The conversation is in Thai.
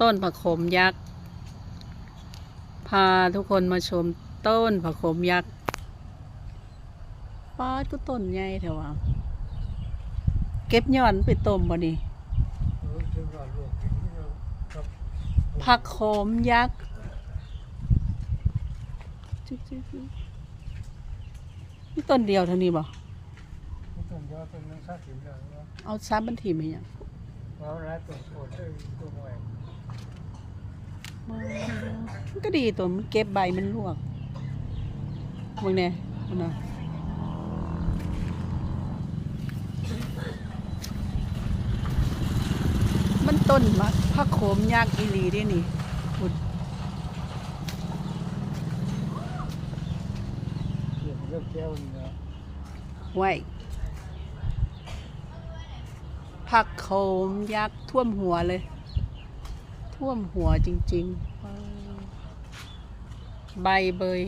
ต้นผักโขมยักษ์ พาทุกคนมาชมต้นผักโขมยักษ์ป้าดก็ต้นใหญ่แถวะเก็บยอดมันไปต้มบ่นี่ผักโขมยักษ์นี่ต้นเดียวเท่านี้บ่เอาซับมันทีมให้ยัง เราร้ายต้นโคนได้ตัวหน่วยมันก็ดีตัวมันเก็บใบมันลวกมึงเนี่ยมึงนะมันต้นมักผักโขมยากอีหลีเด้นี่พุดเกี่ยวกับแก้วนี่นะไว้ ผักโขมยักษ์ท่วมหัวเลย ท่วมหัวจริง ๆ ใบเบย